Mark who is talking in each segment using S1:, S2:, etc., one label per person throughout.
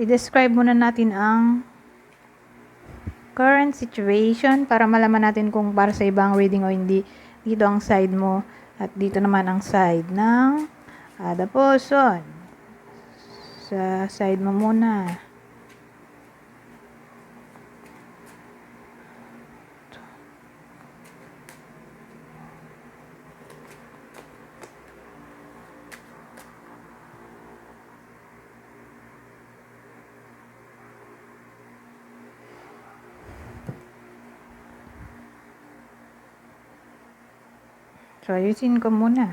S1: i-describe muna natin ang current situation para malaman natin kung para sa ibang reading o hindi. Dito ang side mo at dito naman ang side ng Ada Poson. Sa side mo muna. So, ayusin ko muna.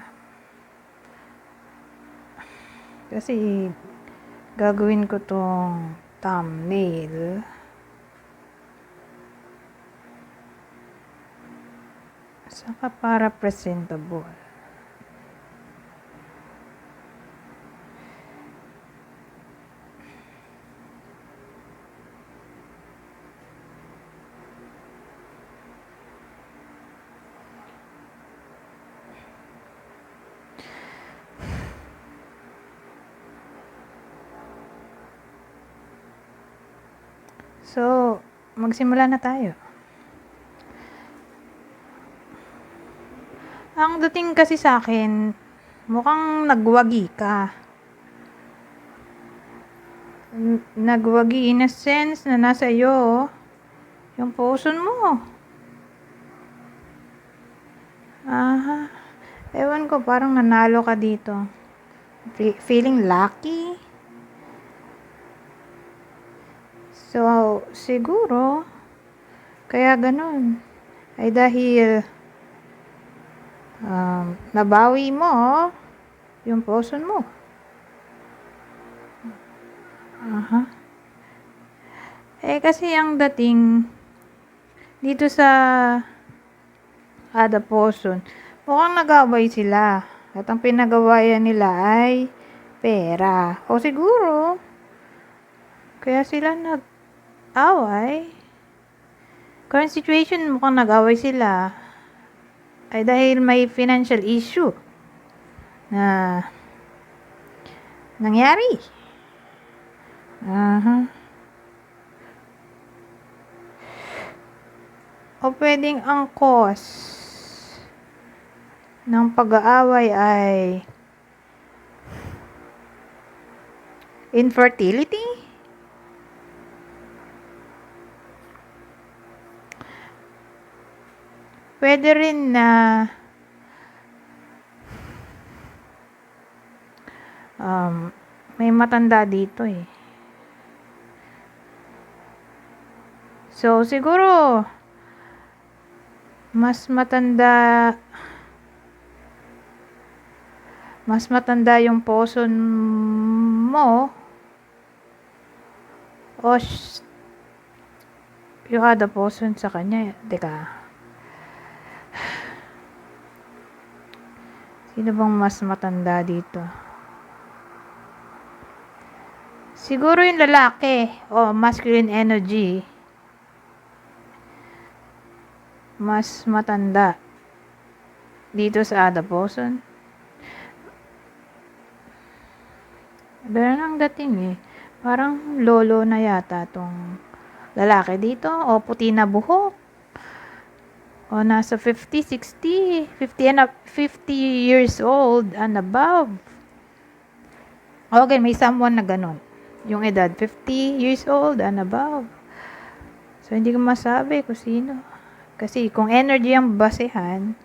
S1: Kasi, gagawin ko tong thumbnail. Saka para presentable. So, magsimula na tayo. Ang dating kasi sa akin, mukhang nagwagi ka. Nagwagi in a sense na nasa iyo yung puson mo. Aha. Ewan ko, parang nanalo ka dito. Fe- feeling lucky? So, siguro, kaya ganun. Ay dahil um, nabawi mo yung poson mo. Aha. Eh, kasi ang dating dito sa Ada Poson, mukhang nag-away sila. At ang pinagawayan nila ay pera. O siguro, kaya sila nag-away. Current situation, mukhang nag-away sila. Ay dahil may financial issue na nangyari. Aha. O pwedeng ang cause ng pag-aaway ay infertility? Pwede rin na um, may matanda dito eh. So, siguro, mas matanda, mas matanda yung poson mo, o sh- yung ada poson sa kanya. Teka. Sino bang mas matanda dito? Siguro yung lalaki o masculine energy mas matanda dito sa Ada Poson. Pero nang dating eh. Parang lolo na yata tong lalaki dito. O puti na buhok. O nasa 50, 60, 50 and up, 50 years old and above. Okay, may someone na ganun. Yung edad, 50 years old and above. So, hindi ko masabi kung sino. Kasi kung energy ang basehan,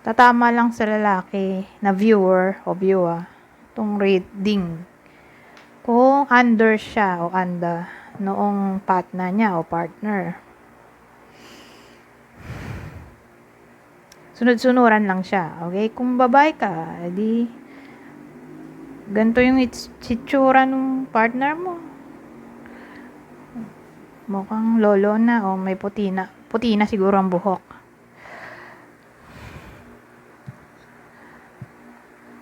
S1: tatama lang sa lalaki na viewer o viewer tong reading. Kung under siya o under noong partner niya o partner. Sunod-sunuran lang siya. Okay? Kung babae ka, edi ganito yung its- itsura ng partner mo. Mukhang lolo na o may puti na. Puti na siguro ang buhok.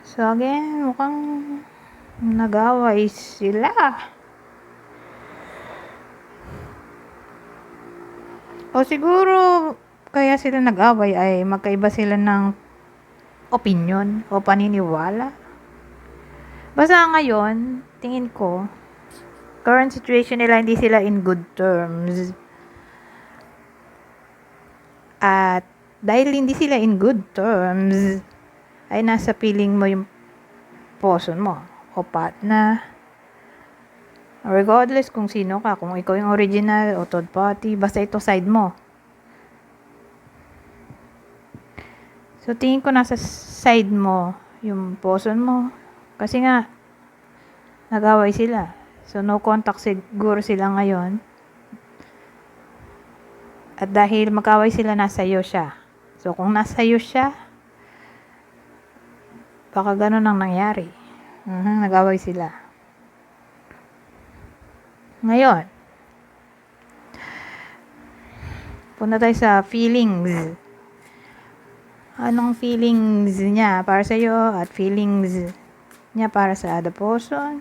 S1: So again, mukhang nag-away sila. O siguro, kaya sila nag-away ay magkaiba sila ng opinion o paniniwala. Basta ngayon, tingin ko, current situation nila, hindi sila in good terms. At dahil hindi sila in good terms, ay nasa piling mo yung person mo o partner. Regardless kung sino ka, kung ikaw yung original o third party, basta ito side mo. So, tingin ko nasa side mo yung person mo. Kasi nga, nag-away sila. So, no contact siguro sila ngayon. At dahil mag-away sila, nasa iyo siya. So, kung nasa iyo siya, baka ganun ang nangyari. Mhm, nag-away sila. Ngayon, punta tayo sa feelings. Anong feelings niya para sa iyo at feelings niya para sa other person?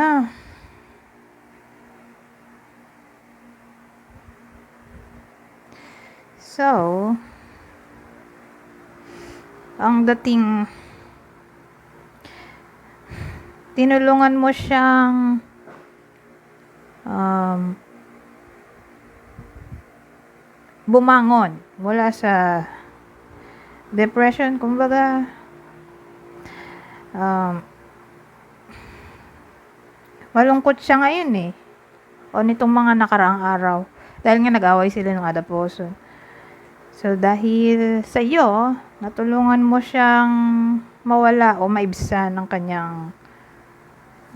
S1: Aha. So, ang dating tinulungan mo siyang um, bumangon mula sa depression, kumbaga um, malungkot siya ngayon eh. O nitong mga nakaraang araw. Dahil nga nag-away sila ng person. So, dahil sa iyo, natulungan mo siyang mawala o maibsan ng kanyang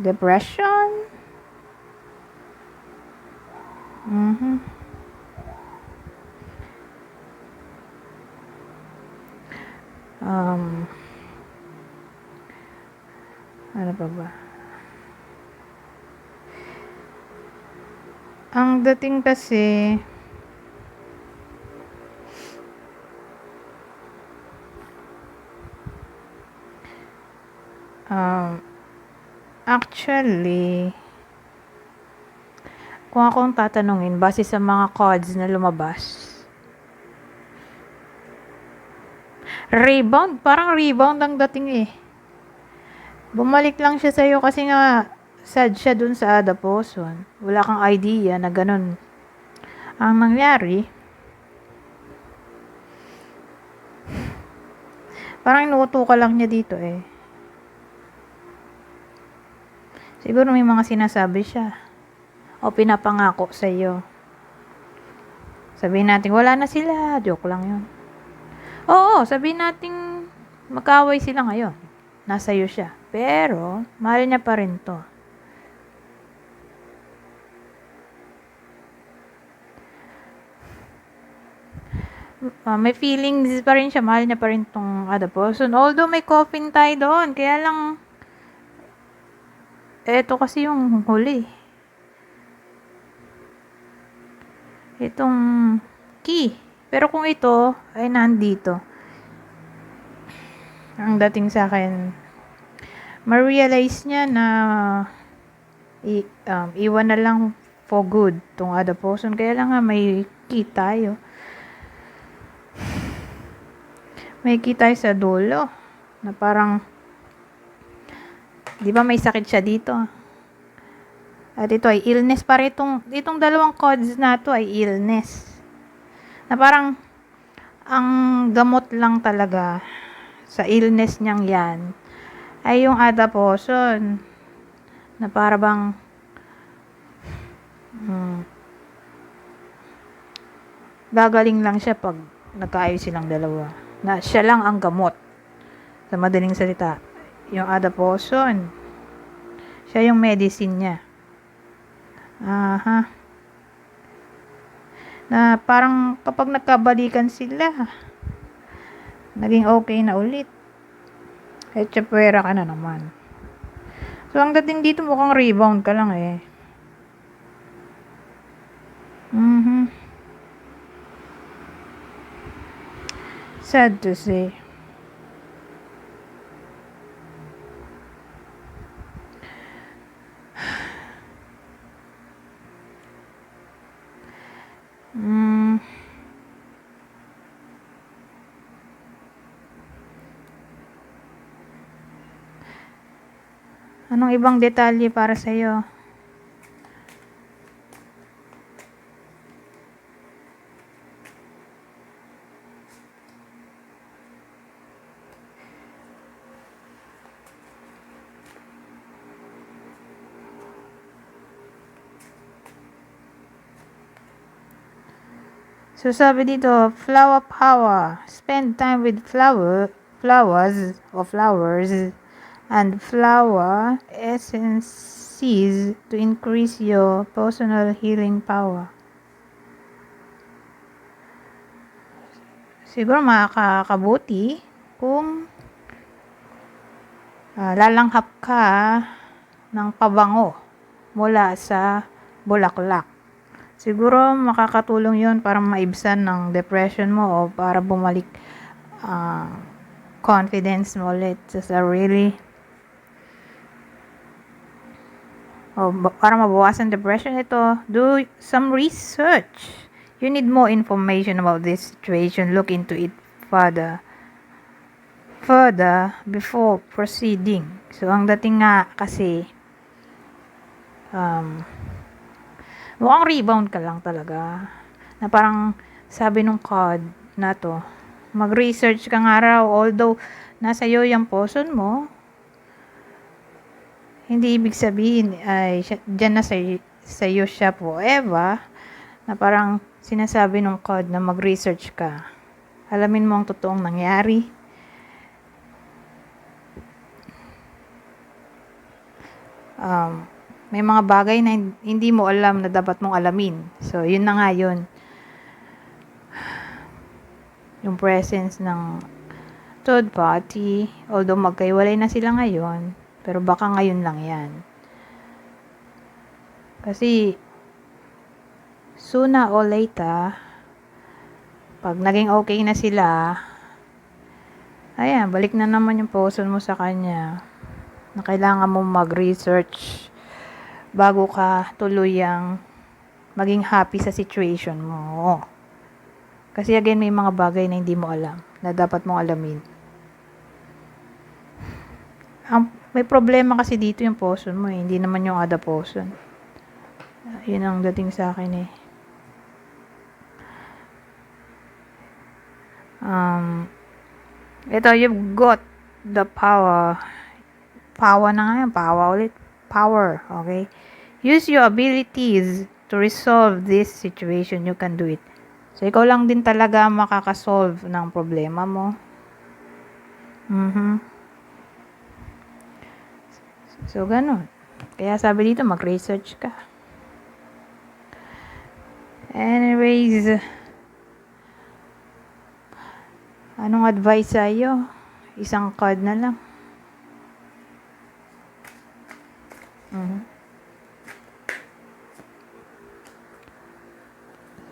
S1: depression. Mhm. Um, ano pa ba? Ang dating kasi um, actually kung ako ang tatanungin base sa mga cards na lumabas rebound parang rebound ang dating eh. Bumalik lang siya sa'yo kasi nga sad siya dun sa person. Wala kang idea na ganun. Ang nangyari, parang inuuto ka lang niya dito eh. Siguro may mga sinasabi siya. O pinapangako sa iyo. Sabihin natin, wala na sila. Joke lang yun. Oo, sabihin natin, magkaway sila ngayon. Nasa iyo siya. Pero, mahal niya pa rin to. Uh, may feelings pa rin siya. Mahal niya pa rin tong other person. Although may coffin tayo doon. Kaya lang, eto kasi yung huli. Itong key. Pero kung ito ay nandito, ang dating sa akin, ma-realize niya na i, um, iwan na lang for good tong other person. Kaya lang nga may key tayo. May kita sa dulo na parang di ba may sakit siya dito? At ito ay illness para itong itong dalawang cards na to ay illness. Na parang ang gamot lang talaga sa illness niyang yan ay yung adaptation na para bang hmm, gagaling lang siya pag nagkaayos silang dalawa na siya lang ang gamot. Sa madaling salita. Yung adaptation. Siya yung medicine niya. Aha. Na parang kapag nagkabalikan sila, naging okay na ulit. Eh, tsapwera ka na naman. So, ang dating dito mukhang rebound ka lang eh. Mhm. Sad to say. Mm. Anong ibang detalye para sa'yo? So sabi dito, flower power. Spend time with flower, flowers or flowers and flower essences to increase your personal healing power. Siguro makakabuti kung ah, lalanghap ka ng pabango mula sa bulaklak. Siguro makakatulong yon para maibsan ng depression mo o para bumalik ah, confidence mo ulit sa sarili. O para mabawasan depression ito, do some research. You need more information about this situation. Look into it further. Further before proceeding. So, ang dating nga kasi, um, mukhang rebound ka lang talaga. Na parang sabi nung card na to, mag-research ka nga raw, although nasa iyo yung poson mo, hindi ibig sabihin ay dyan na sa, sa iyo siya forever, na parang sinasabi nung card na mag-research ka. Alamin mo ang totoong nangyari. Um, may mga bagay na hin- hindi mo alam na dapat mong alamin. So, yun na nga yun. Yung presence ng third party, although magkaiwalay na sila ngayon, pero baka ngayon lang yan. Kasi, sooner or later, pag naging okay na sila, ayan, balik na naman yung poson mo sa kanya na kailangan mo mag-research bago ka tuluyang maging happy sa situation mo. Kasi again, may mga bagay na hindi mo alam, na dapat mong alamin. Ang, may problema kasi dito yung poson mo eh, hindi naman yung other poson. Ah, Yun ang dating sa akin eh. Um, ito, you've got the power. Power na nga yan, power ulit. Power, okay? Use your abilities to resolve this situation. You can do it. So, ikaw lang din talaga makakasolve ng problema mo. Mhm. So, ganun. Kaya sabi dito, mag-research ka. Anyways, anong advice sa'yo? Isang card na lang. Mhm.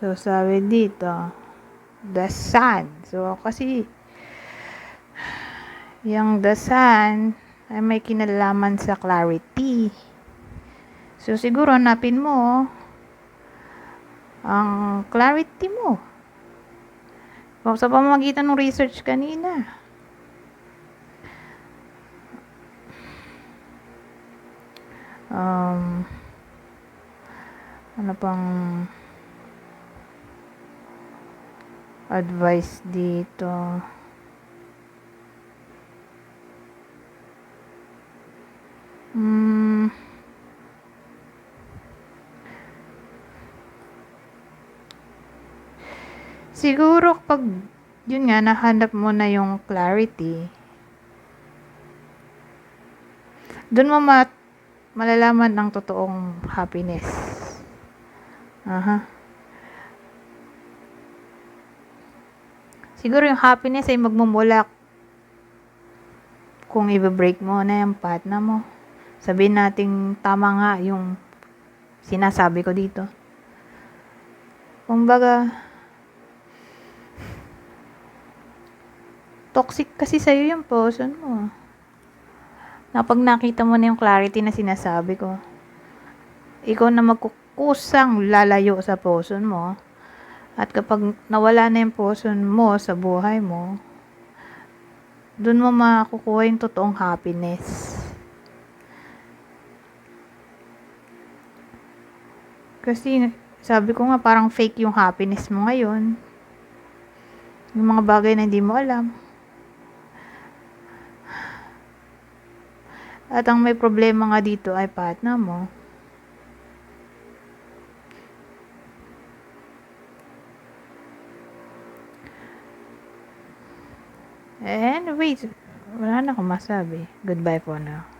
S1: So, sabi dito, the sun. So, kasi, yung the sun, ay may kinalaman sa clarity. So, siguro, hanapin mo, ang clarity mo. Sa pamamagitan ng research kanina. Um, ano pang advice dito? Hmm. Siguro pag yun nga nahanap mo na yung clarity, doon mo ma malalaman ang totoong happiness. Aha. Siguro yung happiness ay magmumula kung i-break mo na yung partner mo. Sabihin nating tama nga yung sinasabi ko dito. Kumbaga, toxic kasi sa'yo yung person mo. Na pag nakita mo na yung clarity na sinasabi ko, ikaw na magkukusang lalayo sa person mo. At kapag nawala na yung person mo sa buhay mo, dun mo makukuha yung totoong happiness. Kasi, sabi ko nga, parang fake yung happiness mo ngayon. Yung mga bagay na hindi mo alam. At ang may problema nga dito ay partner mo. Anyways, wala na akong masabi. Goodbye for now.